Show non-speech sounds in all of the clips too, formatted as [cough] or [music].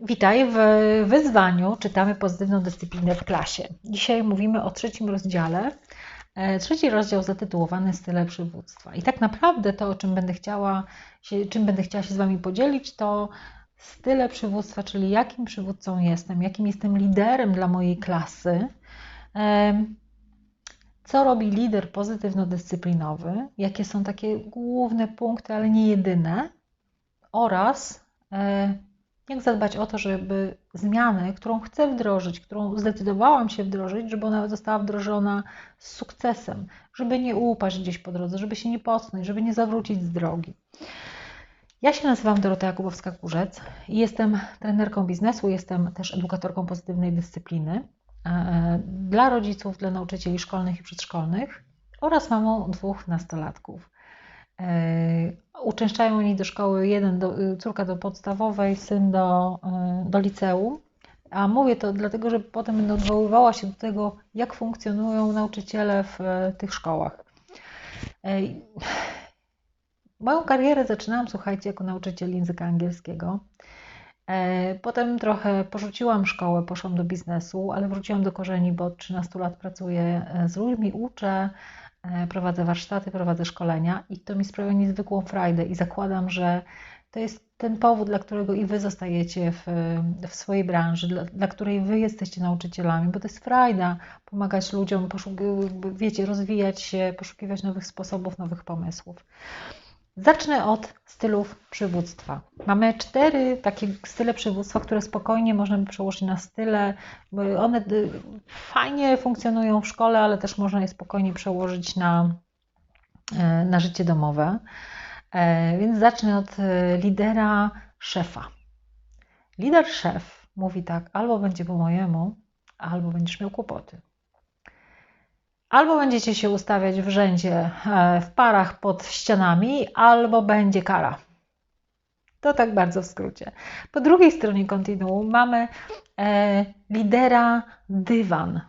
Witaj w wyzwaniu Czytamy pozytywną dyscyplinę w klasie. Dzisiaj mówimy o trzecim rozdziale. E, trzeci rozdział zatytułowany Style przywództwa. I tak naprawdę to, o czym będę chciała się, czym będę chciała się z Wami podzielić, to style przywództwa, czyli jakim przywódcą jestem, jakim jestem liderem dla mojej klasy, co robi lider pozytywno-dyscyplinowy, jakie są takie główne punkty, ale nie jedyne, oraz e, jak zadbać o to, żeby zmianę, którą chcę wdrożyć, którą zdecydowałam się wdrożyć, żeby ona została wdrożona z sukcesem, żeby nie upaść gdzieś po drodze, żeby się nie pocnąć, żeby nie zawrócić z drogi. Ja się nazywam Dorota Jakubowska-Kurzec i jestem trenerką biznesu, jestem też edukatorką pozytywnej dyscypliny e, dla rodziców, dla nauczycieli szkolnych i przedszkolnych oraz mamą dwóch nastolatków. E, uczęszczają oni do szkoły, jeden do, y, córka do podstawowej, syn do, y, do liceum. A mówię to dlatego, że potem będę odwoływała się do tego, jak funkcjonują nauczyciele w e, tych szkołach. [sighs] Moją karierę zaczynałam, słuchajcie, jako nauczyciel języka angielskiego. E, potem trochę porzuciłam szkołę, poszłam do biznesu, ale wróciłam do korzeni, bo od 13 lat pracuję e, z ludźmi, uczę, E, prowadzę warsztaty, prowadzę szkolenia i to mi sprawia niezwykłą frajdę i zakładam, że to jest ten powód, dla którego i Wy zostajecie w, w swojej branży, dla, dla, której Wy jesteście nauczycielami, bo to jest frajda pomagać ludziom, wiecie, rozwijać się, poszukiwać nowych sposobów, nowych pomysłów. Zacznę od stylów przywództwa. Mamy cztery takie style przywództwa, które spokojnie można by przełożyć na style. One y, fajnie funkcjonują w szkole, ale też można je spokojnie przełożyć na, e, na życie domowe. E, więc zacznę od e, lidera szefa. Lider szef mówi tak: albo będzie po mojemu, albo będziesz miał kłopoty. Albo będziecie się ustawiać w rzędzie e, w parach pod ścianami, albo będzie kara. To tak bardzo w skrócie. Po drugiej stronie kontinuum mamy e, lidera dywan.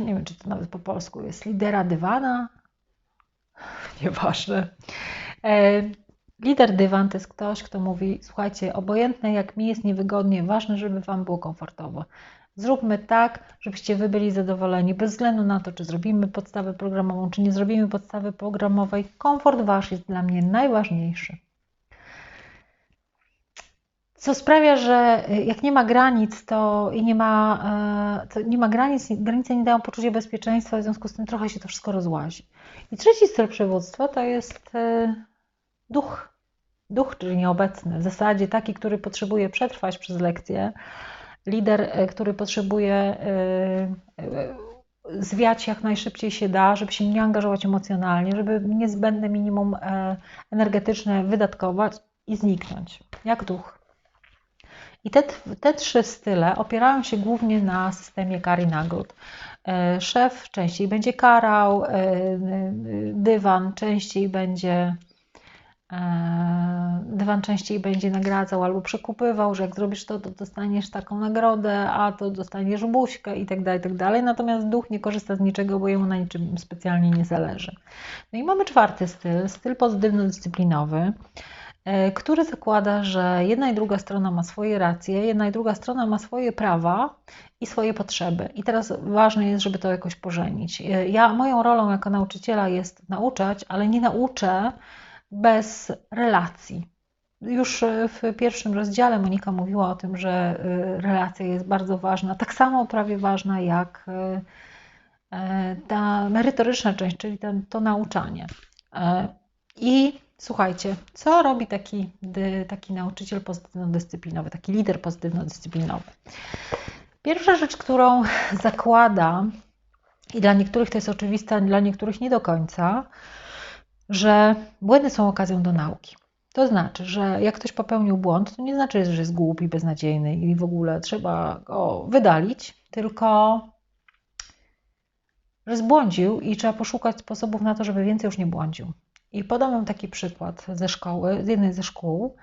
Nie wiem, czy to nawet po polsku jest. Lidera dywana? [laughs] Nieważne. E, lider dywan to jest ktoś, kto mówi: Słuchajcie, obojętne jak mi jest niewygodnie, ważne, żeby Wam było komfortowo. Zróbmy tak, żebyście wy byli zadowoleni, bez względu na to, czy zrobimy podstawę programową, czy nie zrobimy podstawy programowej. Komfort wasz jest dla mnie najważniejszy. Co sprawia, że jak nie ma granic, to i nie ma, e, to nie ma granic, granice nie dają poczucia bezpieczeństwa, w związku z tym trochę się to wszystko rozłazi. I trzeci styl przywództwa to jest e, duch. Duch, czyli nieobecny. W zasadzie taki, który potrzebuje przetrwać przez lekcję, lider, e, który potrzebuje e, e, zwiać jak najszybciej się da, żeby się nie angażować emocjonalnie, żeby niezbędne minimum energetyczne wydatkować i zniknąć, jak duch. I te, te trzy style opierają się głównie na systemie kar i nagród. Szef częściej będzie karał, dywan częściej będzie dywan częściej będzie nagradzał albo przekupywał, że jak zrobisz to, to dostaniesz taką nagrodę, a to dostaniesz buźkę i tak dalej, tak dalej. Natomiast duch nie korzysta z niczego, bo jemu na niczym specjalnie nie zależy. No i mamy czwarty styl, styl pozytywno-dyscyplinowy, e, który zakłada, że jedna i druga strona ma swoje racje, jedna i druga strona ma swoje prawa i swoje potrzeby. I teraz ważne jest, żeby to jakoś pożenić. E, ja, moją rolą jako nauczyciela jest nauczać, ale nie nauczę bez relacji. Już w pierwszym rozdziale Monika mówiła o tym, że y, relacja jest bardzo ważna, tak samo prawie ważna jak y, ta merytoryczna część, czyli ten, to nauczanie. I słuchajcie, co robi taki, taki nauczyciel pozytywno-dyscyplinowy, taki lider pozytywno-dyscyplinowy? Pierwsza rzecz, którą zakłada, i dla niektórych to jest oczywiste, dla niektórych nie do końca, że błędy są okazją do nauki. To znaczy, że jak ktoś popełnił błąd, to nie znaczy, że jest głupi, beznadziejny i w ogóle trzeba go wydalić, tylko że zbłądził i trzeba poszukać sposobów na to, żeby więcej już nie błądził. I podam Wam taki przykład ze szkoły, z jednej ze szkół.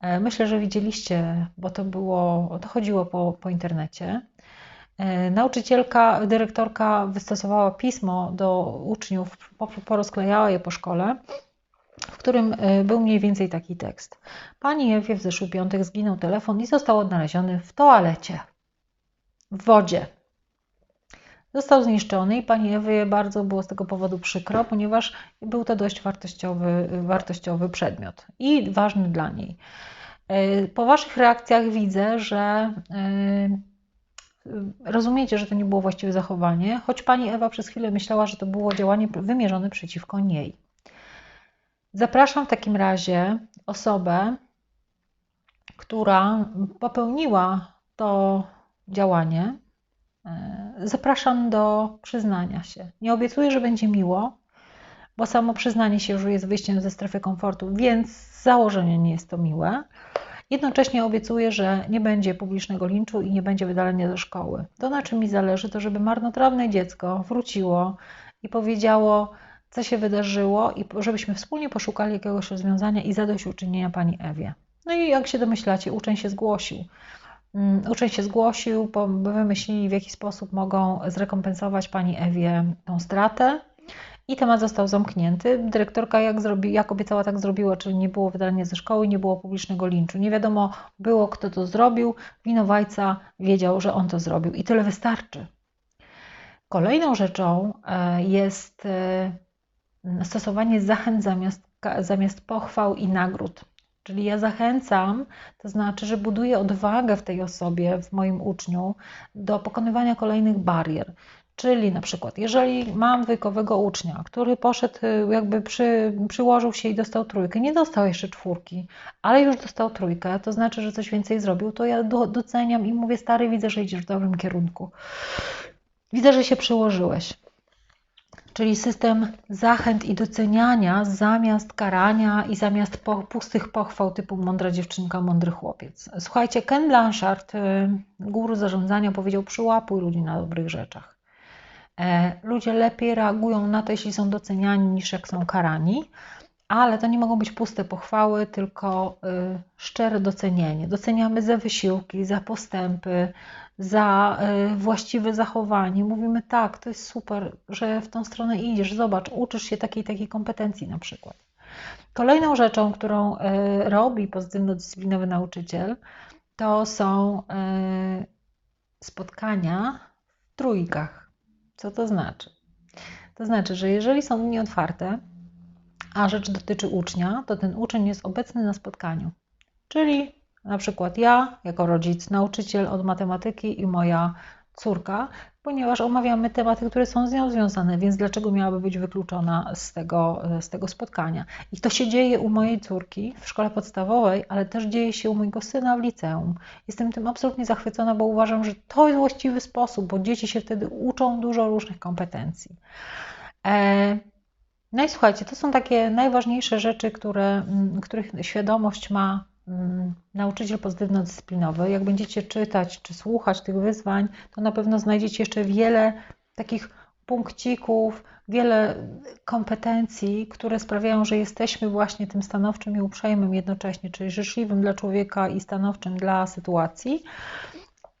E, myślę, że widzieliście, bo to było, to chodziło po, po internecie. E, nauczycielka, dyrektorka wystosowała pismo do uczniów, porozklejała je po szkole w którym y, był mniej więcej taki tekst. Pani Ewie w zeszły piątek zginął telefon i został odnaleziony w toalecie, w wodzie. Został zniszczony i pani Ewie bardzo było z tego powodu przykro, ponieważ był to dość wartościowy, wartościowy przedmiot i ważny dla niej. Y, po Waszych reakcjach widzę, że rozumiecie, że to nie było właściwe zachowanie, choć pani Ewa przez chwilę myślała, że to było działanie wymierzone przeciwko niej. Zapraszam w takim razie osobę, która popełniła to działanie. E, zapraszam do przyznania się. Nie obiecuję, że będzie miło, bo samo przyznanie się już jest wyjściem ze strefy komfortu, więc z założenia nie jest to miłe. Jednocześnie obiecuję, że nie będzie publicznego linczu i nie będzie wydalenia ze szkoły. To, na czym mi zależy, to żeby marnotrawne dziecko wróciło i powiedziało, co się wydarzyło, i żebyśmy wspólnie poszukali jakiegoś rozwiązania i zadośćuczynienia pani Ewie. No i jak się domyślacie, uczeń się zgłosił. Mm, uczeń się zgłosił, wymyślili w jaki sposób mogą zrekompensować pani Ewie tą stratę i temat został zamknięty. Dyrektorka jak, zrobi, jak obiecała, tak zrobiła, czyli nie było wydalenia ze szkoły, nie było publicznego linczu. Nie wiadomo było, kto to zrobił. Winowajca wiedział, że on to zrobił i tyle wystarczy. Kolejną rzeczą e, jest e, stosowanie zachęt zamiast, zamiast pochwał i nagród. Czyli ja zachęcam, to znaczy, że buduję odwagę w tej osobie, w moim uczniu, do pokonywania kolejnych barier. Czyli na przykład, jeżeli mam dwójkowego ucznia, który poszedł, y, jakby przy, przyłożył się i dostał trójkę, nie dostał jeszcze czwórki, ale już dostał trójkę, to znaczy, że coś więcej zrobił, to ja doceniam i mówię, stary, widzę, że idziesz w dobrym kierunku. Widzę, że się przyłożyłeś. Czyli system zachęt i doceniania zamiast karania i zamiast po, pustych pochwał typu mądra dziewczynka, mądry chłopiec. Słuchajcie, Ken Blanchard, y, guru zarządzania, powiedział: przyłapuj ludzi na dobrych rzeczach. E, ludzie lepiej reagują na to, jeśli są doceniani, niż jak są karani, ale to nie mogą być puste pochwały, tylko y, szczere docenienie. Doceniamy za wysiłki, za postępy, za y, właściwe zachowanie. Mówimy tak, to jest super, że w tą stronę idziesz, zobacz, uczysz się takiej takiej kompetencji na przykład. Kolejną rzeczą, którą y, robi pozytywno-dyscyplinowy nauczyciel, to są spotkania w trójkach. Co to znaczy? To znaczy, że jeżeli są linie otwarte, a rzecz dotyczy ucznia, to ten uczeń jest obecny na spotkaniu. Czyli na przykład ja, jako rodzic, nauczyciel od matematyki i moja córka, ponieważ omawiamy tematy, które są z nią związane, więc dlaczego miałaby być wykluczona z tego, z tego spotkania? I to się dzieje u mojej córki w szkole podstawowej, ale też dzieje się u mojego syna w liceum. Jestem tym absolutnie zachwycona, bo uważam, że to jest właściwy sposób, bo dzieci się wtedy uczą dużo różnych kompetencji. E, no i słuchajcie, to są takie najważniejsze rzeczy, które, których świadomość ma nauczyciel pozytywno-dyscyplinowy. Jak będziecie czytać czy słuchać tych wyzwań, to na pewno znajdziecie jeszcze wiele takich punkcików, wiele kompetencji, które sprawiają, że jesteśmy właśnie tym stanowczym i uprzejmym jednocześnie, czyli życzliwym dla człowieka i stanowczym dla sytuacji.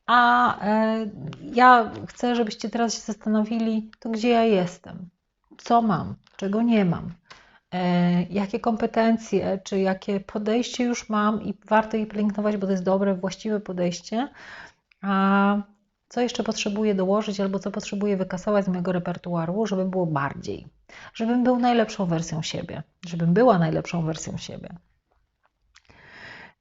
A e, ja chcę, żebyście teraz się zastanowili, to gdzie ja jestem, co mam, czego nie mam, jakie kompetencje, czy jakie podejście już mam i warto je pielęgnować, bo to jest dobre, właściwe podejście, a co jeszcze potrzebuję dołożyć albo co potrzebuję wykasować z mojego repertuaru, żeby było bardziej, żebym był najlepszą wersją siebie, żebym była najlepszą wersją siebie.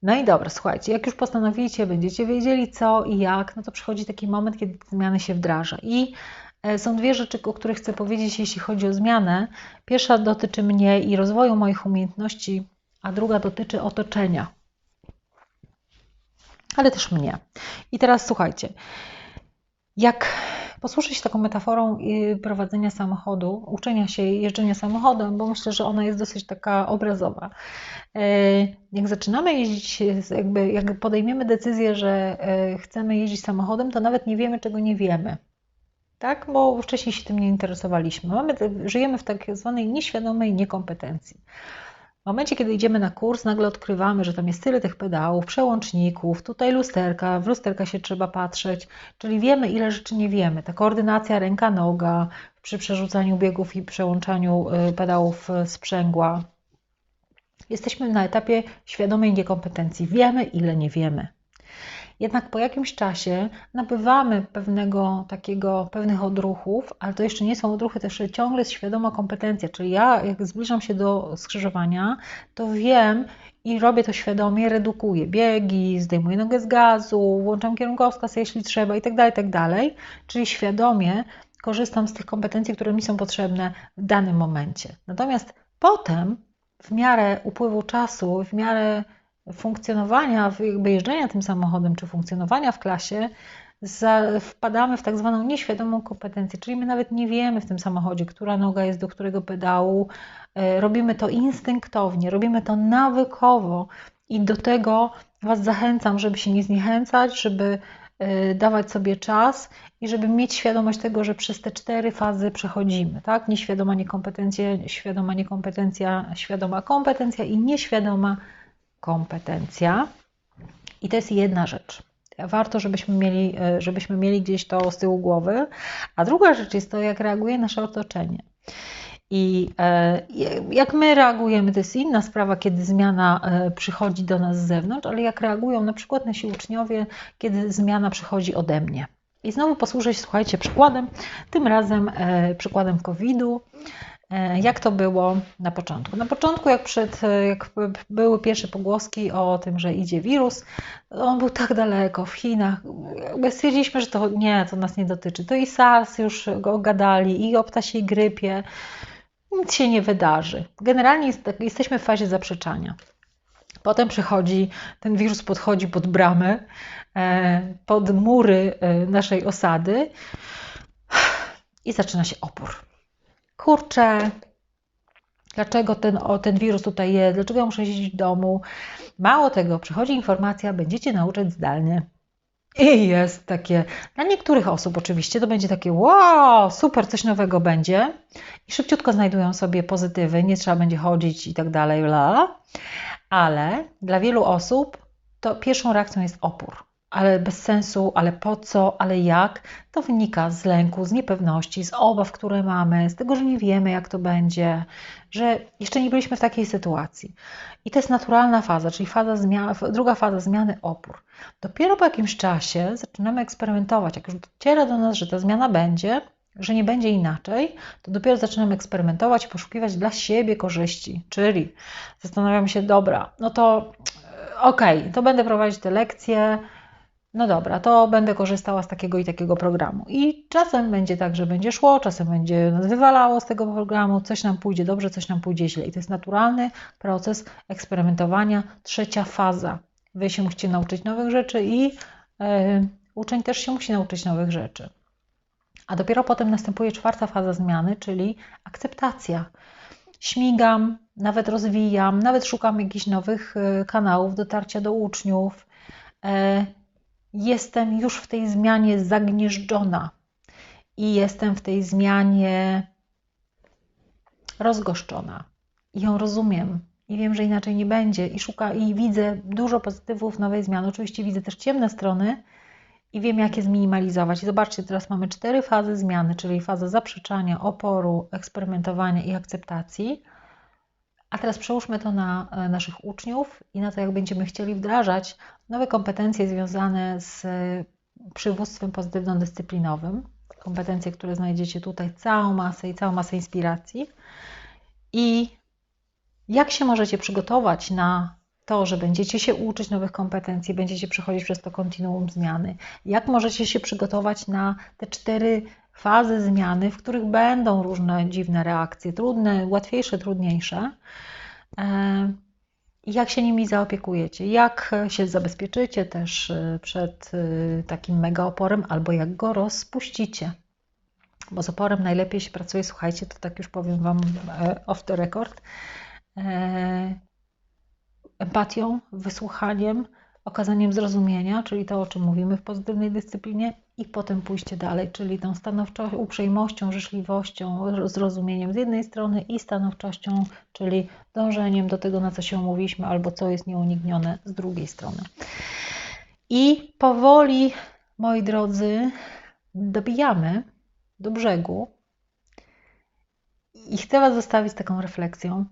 No i dobra, słuchajcie, jak już postanowicie, będziecie wiedzieli co i jak, no to przychodzi taki moment, kiedy zmiany się wdraża. I E, są dwie rzeczy, o których chcę powiedzieć, jeśli chodzi o zmianę. Pierwsza dotyczy mnie i rozwoju moich umiejętności, a druga dotyczy otoczenia, ale też mnie. I teraz słuchajcie, jak posłuszę się taką metaforą prowadzenia samochodu, uczenia się jeżdżenia samochodem, bo myślę, że ona jest dosyć taka obrazowa. E, jak zaczynamy jeździć, jakby jak podejmiemy decyzję, że e, chcemy jeździć samochodem, to nawet nie wiemy, czego nie wiemy tak? bo wcześniej się tym nie interesowaliśmy. Mamy, żyjemy w tak zwanej nieświadomej niekompetencji. W momencie, kiedy idziemy na kurs, nagle odkrywamy, że tam jest tyle tych pedałów, przełączników, tutaj lusterka, w lusterka się trzeba patrzeć, czyli wiemy, ile rzeczy nie wiemy. Ta koordynacja ręka-noga przy przerzucaniu biegów i przełączaniu y, pedałów y, sprzęgła. Jesteśmy na etapie świadomej niekompetencji. Wiemy, ile nie wiemy. Jednak po jakimś czasie nabywamy pewnego takiego, pewnych odruchów, ale to jeszcze nie są odruchy, to jeszcze ciągle jest świadoma kompetencja. Czyli ja, jak zbliżam się do skrzyżowania, to wiem i robię to świadomie, redukuję biegi, zdejmuję nogę z gazu, włączam kierunkowskaz, jeśli trzeba i tak dalej, tak. Czyli świadomie korzystam z tych kompetencji, które mi są potrzebne w danym momencie. Natomiast potem, w miarę upływu czasu, w miarę funkcjonowania, jakby jeżdżenia tym samochodem, czy funkcjonowania w klasie, za, wpadamy w tak zwaną nieświadomą kompetencję, czyli my nawet nie wiemy w tym samochodzie, która noga jest do którego pedału. E, robimy to instynktownie, robimy to nawykowo i do tego Was zachęcam, żeby się nie zniechęcać, żeby e, dawać sobie czas i żeby mieć świadomość tego, że przez te cztery fazy przechodzimy, tak? Nieświadoma niekompetencja, świadoma niekompetencja, świadoma kompetencja i nieświadoma kompetencja. I to jest jedna rzecz. Warto, żebyśmy mieli, e, żebyśmy mieli gdzieś to z tyłu głowy. A druga rzecz jest to, jak reaguje nasze otoczenie. I e, jak my reagujemy, to jest inna sprawa, kiedy zmiana e, przychodzi do nas z zewnątrz, ale jak reagują na przykład nasi uczniowie, kiedy zmiana przychodzi ode mnie. I znowu posłużę się, słuchajcie, przykładem, tym razem przykładem COVID-u. E, jak to było na początku? Na początku, jak, przed, jak były pierwsze pogłoski o tym, że idzie wirus, on był tak daleko w Chinach. Stwierdziliśmy, że to nie, to nas nie dotyczy. To i SARS już go gadali, i o ptasiej grypie. Nic się nie wydarzy. Generalnie jest, jesteśmy w fazie zaprzeczania. Potem przychodzi, ten wirus podchodzi pod bramę, e, pod mury e, naszej osady i zaczyna się opór kurczę, dlaczego ten, o, ten wirus tutaj jest, dlaczego ja muszę siedzieć w domu. Mało tego, przychodzi informacja, będziecie nauczać zdalnie. I jest takie, dla niektórych osób oczywiście to będzie takie, wow, super, coś nowego będzie. I szybciutko znajdują sobie pozytywy, nie trzeba będzie chodzić i tak dalej, bla. Ale dla wielu osób to pierwszą reakcją jest opór ale bez sensu, ale po co, ale jak, to wynika z lęku, z niepewności, z obaw, które mamy, z tego, że nie wiemy, jak to będzie, że jeszcze nie byliśmy w takiej sytuacji. I to jest naturalna faza, czyli faza druga faza zmiany opór. Dopiero po jakimś czasie zaczynamy eksperymentować. Jak już dociera do nas, że ta zmiana będzie, że nie będzie inaczej, to dopiero zaczynamy eksperymentować, poszukiwać dla siebie korzyści. Czyli zastanawiamy się, dobra, no to e, okej, okay, to będę prowadzić te lekcje no dobra, to będę korzystała z takiego i takiego programu. I czasem będzie tak, że będzie szło, czasem będzie nas wywalało z tego programu, coś nam pójdzie dobrze, coś nam pójdzie źle. I to jest naturalny proces eksperymentowania. Trzecia faza. Wy się musicie nauczyć nowych rzeczy i yy, uczeń też się musi nauczyć nowych rzeczy. A dopiero potem następuje czwarta faza zmiany, czyli akceptacja. Śmigam, nawet rozwijam, nawet szukam jakichś nowych e, kanałów dotarcia do uczniów. Jestem już w tej zmianie zagnieżdżona i jestem w tej zmianie rozgoszczona. I ją rozumiem. I wiem, że inaczej nie będzie. I szuka, i widzę dużo pozytywów nowej zmiany. Oczywiście widzę też ciemne strony i wiem, jak je zminimalizować. I zobaczcie, teraz mamy cztery fazy zmiany, czyli fazę zaprzeczania, oporu, eksperymentowania i akceptacji. A teraz przełóżmy to na e, naszych uczniów i na to, jak będziemy chcieli wdrażać nowe kompetencje związane z e, przywództwem pozytywno-dyscyplinowym. Kompetencje, które znajdziecie tutaj, całą masę i całą masę inspiracji. I jak się możecie przygotować na to, że będziecie się uczyć nowych kompetencji, będziecie przechodzić przez to kontinuum zmiany. Jak możecie się przygotować na te cztery fazy zmiany, w których będą różne dziwne reakcje, trudne, łatwiejsze, trudniejsze. E, jak się nimi zaopiekujecie? Jak się zabezpieczycie też e, przed e, takim mega oporem, albo jak go rozpuścicie? Bo z oporem najlepiej się pracuje, słuchajcie, to tak już powiem Wam off the record, empatią, wysłuchaniem, okazaniem zrozumienia, czyli to, o czym mówimy w pozytywnej dyscyplinie, i potem pójście dalej, czyli tą stanowczością, uprzejmością, życzliwością, zrozumieniem z jednej strony i stanowczością, czyli dążeniem do tego, na co się umówiliśmy, albo co jest nieuniknione z drugiej strony. I powoli, moi drodzy, dobijamy do brzegu. I chcę Was zostawić z taką refleksją,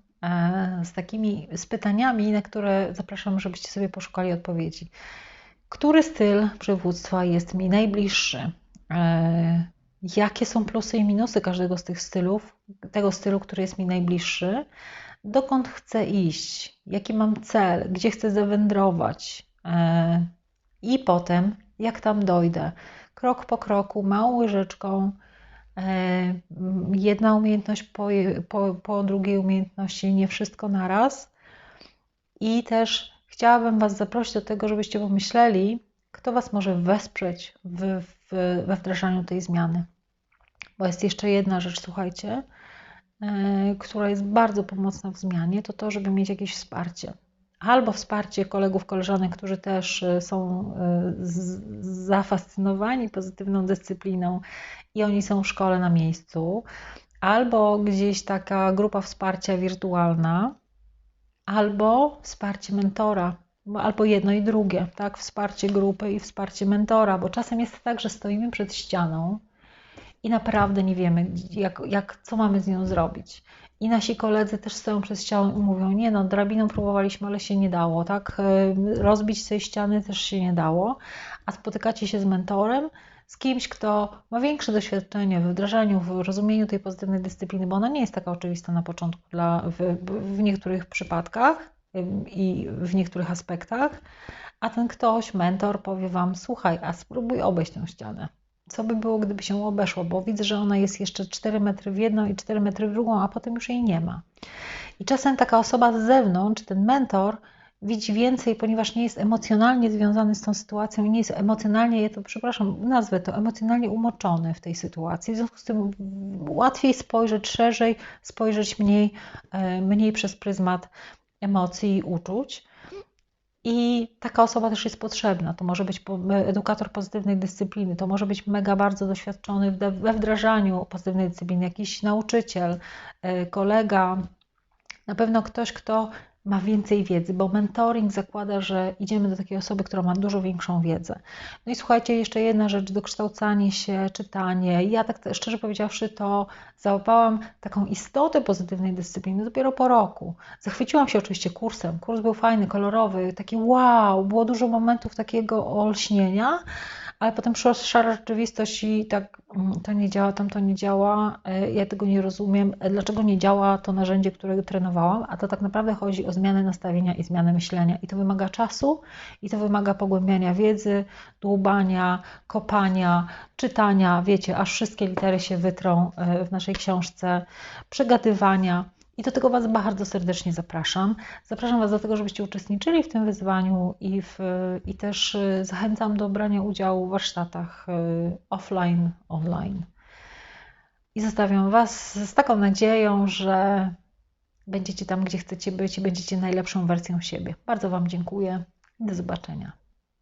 z takimi z pytaniami, na które zapraszam, żebyście sobie poszukali odpowiedzi. Który styl przywództwa jest mi najbliższy? E, jakie są plusy i minusy każdego z tych stylów, tego stylu, który jest mi najbliższy? Dokąd chcę iść? Jaki mam cel? Gdzie chcę zawędrować? E, I potem, jak tam dojdę? Krok po kroku, małą łyżeczką, E, jedna umiejętność po, po, po drugiej umiejętności, nie wszystko naraz. I też chciałabym Was zaprosić do tego, żebyście pomyśleli, kto Was może wesprzeć w, w, we wdrażaniu tej zmiany. Bo jest jeszcze jedna rzecz, słuchajcie, yy, która jest bardzo pomocna w zmianie, to to, żeby mieć jakieś wsparcie. Albo wsparcie kolegów, koleżanek, którzy też e, są zafascynowani pozytywną dyscypliną i oni są w szkole na miejscu, albo gdzieś taka grupa wsparcia wirtualna, albo wsparcie mentora, albo jedno i drugie, tak? Wsparcie grupy i wsparcie mentora, bo czasem jest tak, że stoimy przed ścianą i naprawdę nie wiemy, jak, jak, co mamy z nią zrobić. I nasi koledzy też stoją przed ścianą i mówią, nie no, drabiną próbowaliśmy, ale się nie dało, tak? Rozbić tej ściany też się nie dało, a spotykacie się z mentorem, z kimś, kto ma większe doświadczenie w wdrażaniu, w rozumieniu tej pozytywnej dyscypliny, bo ona nie jest taka oczywista na początku dla, w, w niektórych przypadkach i w niektórych aspektach, a ten ktoś, mentor, powie Wam: Słuchaj, a spróbuj obejść tę ścianę. Co by było, gdyby się obeszło? Bo widzę, że ona jest jeszcze 4 metry w jedną i 4 metry w drugą, a potem już jej nie ma. I czasem taka osoba z zewnątrz, ten mentor, widzi więcej, ponieważ nie jest emocjonalnie związany z tą sytuacją i nie jest emocjonalnie, ja to przepraszam, nazwę to, emocjonalnie umoczony w tej sytuacji. W związku z tym łatwiej spojrzeć szerzej, spojrzeć mniej, e, mniej przez pryzmat emocji i uczuć. I taka osoba też jest potrzebna. To może być edukator pozytywnej dyscypliny, to może być mega bardzo doświadczony we wdrażaniu pozytywnej dyscypliny, jakiś nauczyciel, e, kolega, na pewno ktoś, kto ma więcej wiedzy, bo mentoring zakłada, że idziemy do takiej osoby, która ma dużo większą wiedzę. No i słuchajcie, jeszcze jedna rzecz, dokształcanie się, czytanie. Ja tak szczerze powiedziawszy, to załapałam taką istotę pozytywnej dyscypliny dopiero po roku. Zachwyciłam się oczywiście kursem. Kurs był fajny, kolorowy, taki wow, było dużo momentów takiego olśnienia, ale potem przyszła szara rzeczywistość i tak mm, to nie działa, tam to nie działa, e, ja tego nie rozumiem, e, dlaczego nie działa to narzędzie, którego trenowałam, a to tak naprawdę chodzi o zmianę nastawienia i zmianę myślenia. I to wymaga czasu i to wymaga pogłębiania wiedzy, dłubania, kopania, czytania, wiecie, aż wszystkie litery się wytrą e, w naszej książce, przegadywania. I do tego Was bardzo serdecznie zapraszam. Zapraszam Was do tego, żebyście uczestniczyli w tym wyzwaniu i, w, i też y, zachęcam do brania udziału w warsztatach y, offline, online. I zostawiam Was z taką nadzieją, że będziecie tam, gdzie chcecie być i będziecie najlepszą wersją siebie. Bardzo Wam dziękuję. Do zobaczenia.